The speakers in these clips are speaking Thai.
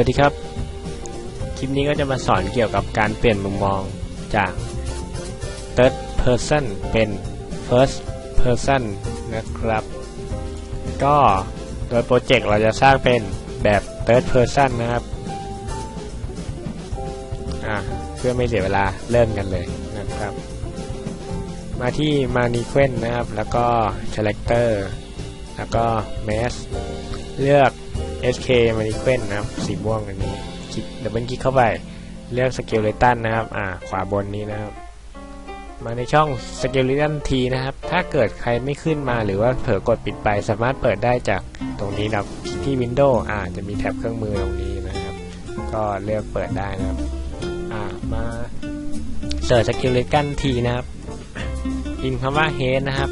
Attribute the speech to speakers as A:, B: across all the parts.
A: วัสดีครับ คลิปนี้ก็จะมาสอนเกี่ยวกับการเปลี่ยนมุมมองจาก third person เป็น first person นะครับ ก็โดยโปรเจกต์เราจะสร้างเป็นแบบ third person นะครับ อะเพื่อไม่เสียเวลาเริ่มกันเลยนะครับ มาที่ m a n i q u e n นะครับ แล้วก็ character แล้วก็ mask เลือก SK m a n i q u e n นะครับสีม่วงอันนี้คลิกดับเบิลคลิกเข้าไป เลือก skeleton นะครับ อ่า ขวาบนนี้นะครับ มาในช่อง skeleton T นะครับ ถ้าเกิดใครไม่ขึ้นมาหรือว่าเผลอกดปิดไป สามารถเปิดได้จากตรงนี้นะครับที่ Windows อ่า จะมีแท็บเครื่องมือตรงนี้นะครับ ก็เลือกเปิดได้นะครับ อ่า มาเสิร์ช skeleton T นะครับพิมพ์คำว่า head นะครับ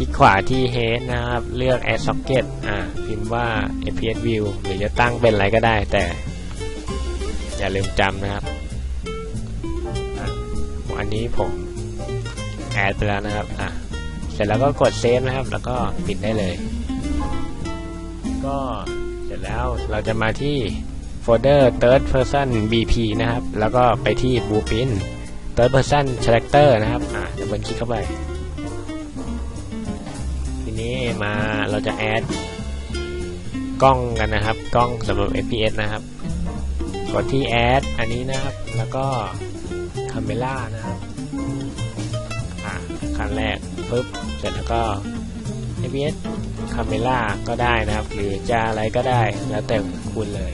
A: ลิกขวาที่ head นะครับ เลือก add socket อ่า พิมพ์ว่า fps view หรือจะตั้งเป็นอะไรก็ได้ แต่ อย่าลืมจำนะครับอะอันนี้ผม add ไปแล้วนะครับ อะ เสร็จแล้วก็กด save นะครับ แล้วก็ปิดได้เลย ก็เสร็จแล้วเราจะมาที่โฟลเดอร์ third person bp นะครับ แล้วก็ไปที่ blueprint third person character นะครับ อ่าดับเบิลคลิกเข้าไป นี้มาเราจะแอดกล้องกันนะครับ กล้องสำหรับ FPS นะครับ กดที่แอดอันนี้นะครับ แล้วก็คาเมล่านะครับอ่าขั้นแรกปึ๊บเสร็จแล้วก็ FPS คาเมล่าก็ได้นะครับ หรือจะอะไรก็ได้แล้วแต่คุณเลย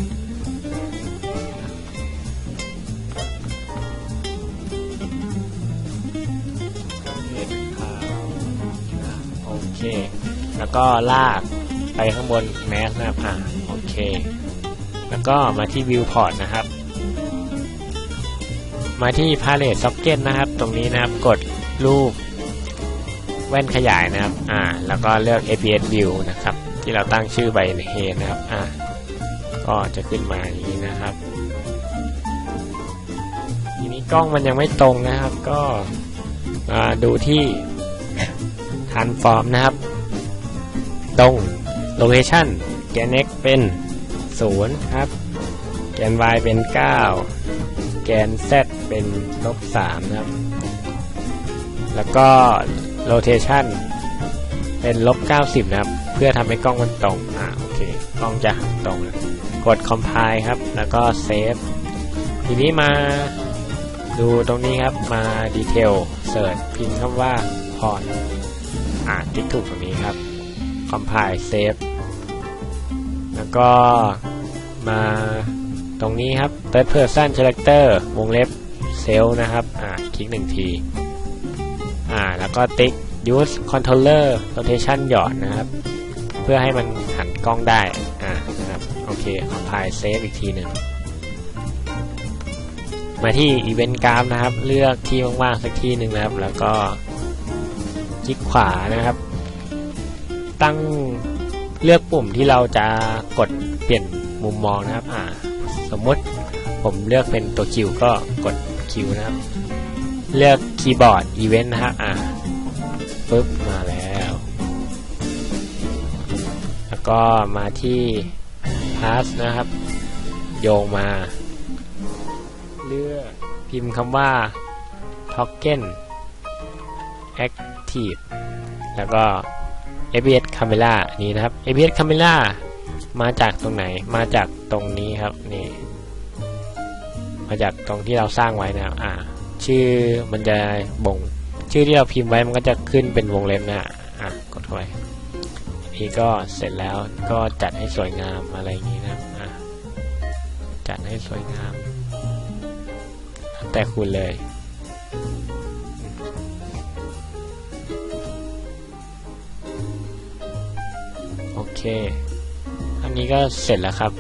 A: แล้วก็ลากไปข้างบนแมสนะครับอ่าโอเค แล้วก็มาที่ Viewport นะครับ มาที่ Palette Socket นะครับ ตรงนี้นะครับกดรูปแว่นขยายนะครับ อ่า แล้วก็เลือก APS View นะครับ ที่เราตั้งชื่อใบเฮนะครับ อ่า ก็จะขึ้นมาอย่างนี้นะครับ ทีนี้กล้องมันยังไม่ตรงนะครับ ก็มาดูที่ transform นะครับ ตรง location แกน x เป็น 0 ครับ แกน y เป็น 9 แกน z เป็นลบ3นะครับ แล้วก็ rotation เป็นลบ90 นะครับ เพื่อทำให้กล้องมันตรง อ่าโอเค กล้องจะหันตรงนะกด compile ครับ แล้วก็ save ทีนี้มาดูตรงนี้ครับ มา detail search พิมพ์คำว่า port อ่่านติ๊กถูกตรงนี้ครับ compile save แล้วก็มาตรงนี้ครับ third person character วงเล็บ cell นะครับ อ่า คลิกหนึ่งที อ่า แล้วก็ติ๊ก use controller rotation หยอดนะครับ เพื่อให้มันหันกล้องได้ อ่า นะครับ โอเค compile save อีกทีหนึ่งมาที่ event graph นะครับ เลือกที่ว่างๆสักที่หนึ่งนะครับ แล้วก็ คลิกขวานะครับ ตั้งเลือกปุ่มที่เราจะกดเปลี่ยนมุมมองนะครับอ่าสมมติผมเลือกเป็นตัวคิวก็กดคิวนะครับ เลือกคีย์บอร์ดอีเวนต์นะฮะอ่าปึ๊บมาแล้ว แล้วก็มาที่ pass นะครับ โยงมา เลือกพิมพ์คำว่า token active แล้วก็ ABS Camera นี่นะครับ ABS Camera มาจากตรงไหน มาจากตรงนี้ครับ นี่ มาจากตรงที่เราสร้างไว้นะครับ อ่า ชื่อมันจะบ่ง ชื่อที่เราพิมพ์ไว้มันก็จะขึ้นเป็นวงเล็บนะอะ กดเข้าไปนี่ก็เสร็จแล้วก็จัดให้สวยงามอะไรอย่างนี้นะอะจัดให้สวยงาม แต่คุณเลย เค อันนี้ก็เสร็จแล้วครับ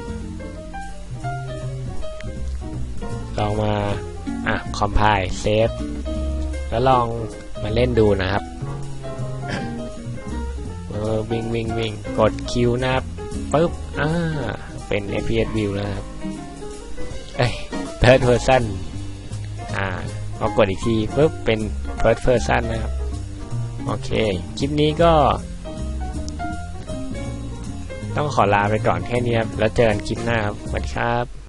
A: ลองมา อะ compile save แล้วลองมาเล่นดูนะครับ เออวิ่งวิ่งวิ่งกดคิวนะครับปึ๊บ อ่า เป็น FPS view แล้วครับ เอ้ย third person อ่าพอกดอีกทีปึ๊บเป็น first person นะครับ โอเค คลิปนี้ก็ ต้องขอลาไปก่อนแค่นี้ครับ แล้วเจอกันคลิปหน้าครับสวัสดีครับ